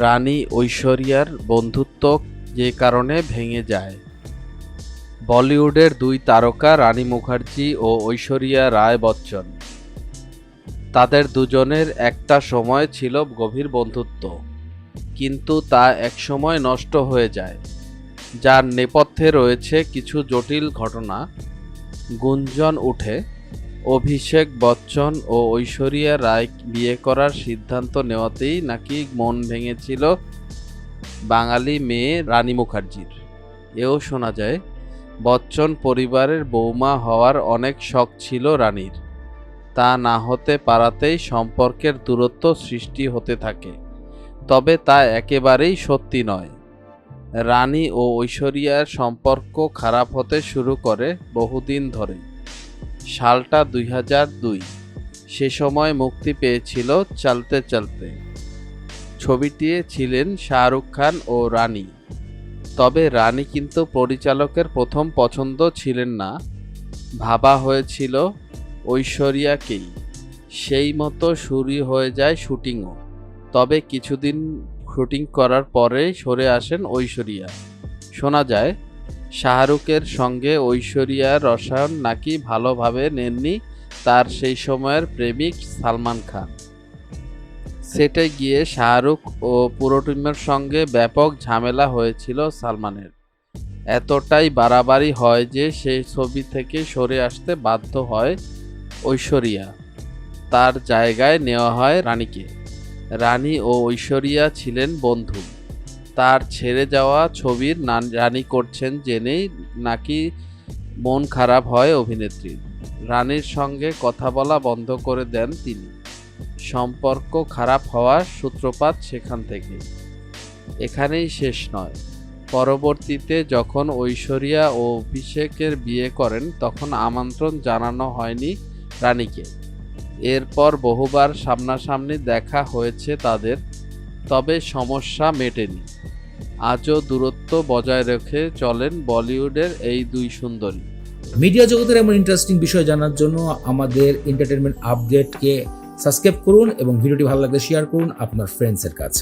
রানী ঐশ্বরিয়ার বন্ধুত্ব যে কারণে ভেঙে যায়। বলিউডের দুই তারকা রানী মুখার্জি ও ঐশ্বরিয়া রায় বচ্চন। তাদের দুজনের একটা সময় ছিল গভীর বন্ধুত্ব, কিন্তু তা একসময় নষ্ট হয়ে যায়। যার নেপথ্যে রয়েছে কিছু জটিল ঘটনা। গুঞ্জন উঠে অভিষেক বচ্চন ও ঐশ্বরিয়া রায় বিয়ে করার সিদ্ধান্ত নেওয়াতেই নাকি মন ভেঙেছিল বাঙালি মেয়ে রানী মুখার্জির। এও শোনা যায়, বচ্চন পরিবারের বৌমা হওয়ার অনেক শখ ছিল রানীর। তা না হতে পারাতেই সম্পর্কের দূরত্ব সৃষ্টি হতে থাকে। তবে তা একেবারেই সত্যি নয়। রানী ও ঐশ্বরিয়ার সম্পর্ক খারাপ হতে শুরু করে বহুদিন ধরে সালটা দুই হাজার দুই। সে সময় মুক্তি পেয়েছিল চলতে চলতে। ছবিটি ছিলেন শাহরুখ খান ও রানী। তবে রানী কিন্তু পরিচালকের প্রথম পছন্দ ছিলেন না। ভাবা হয়েছিল ঐশ্বরিয়াকেই। সেই মতো শুরু হয়ে যায় শুটিংও। তবে কিছুদিন শুটিং করার পরে সরে আসেন ঐশ্বরিয়া। শোনা যায় শাহরুখের সঙ্গে ঐশ্বরিয়ার রসায়ন নাকি ভালোভাবে নেননি তার সেই সময়ের প্রেমিক সালমান খান। সেটে গিয়ে শাহরুখ ও পুরো টিমের সঙ্গে ব্যাপক ঝামেলা হয়েছিল সালমানের। এতটাই বাড়াবাড়ি হয় যে সেই ছবি থেকে সরে আসতে বাধ্য হয় ঐশ্বরিয়া। তার জায়গায় নেওয়া হয় রানীকে। রানী ও ঐশ্বরিয়া ছিলেন বন্ধু। তার ছেড়ে যাওয়া ছবির রানী করছেন জেনেই নাকি মন খারাপ হয় অভিনেত্রী। রানীর সঙ্গে কথা বলা বন্ধ করে দেন তিনি। সম্পর্ক খারাপ হওয়ার সূত্রপাত সেখান থেকে। এখানেই শেষ নয়। পরবর্তীতে যখন ঐশ্বরিয়া ও অভিষেকের বিয়ে করেন, তখন আমন্ত্রণ জানানো হয়নি রানীকে। এরপর বহুবার সামনাসামনি দেখা হয়েছে তাদের, তবে সমস্যা মেটেনি। আজও দূরত্ব বজায় রেখে চলেন বলিউডের এই দুই সুন্দরী। মিডিয়া জগতের এমন ইন্টারেস্টিং বিষয় জানার জন্য আমাদের এন্টারটেনমেন্ট আপডেটকে সাবস্ক্রাইব করুন এবং ভিডিওটি ভালো লাগলে শেয়ার করুন আপনার ফ্রেন্ডসের কাছে।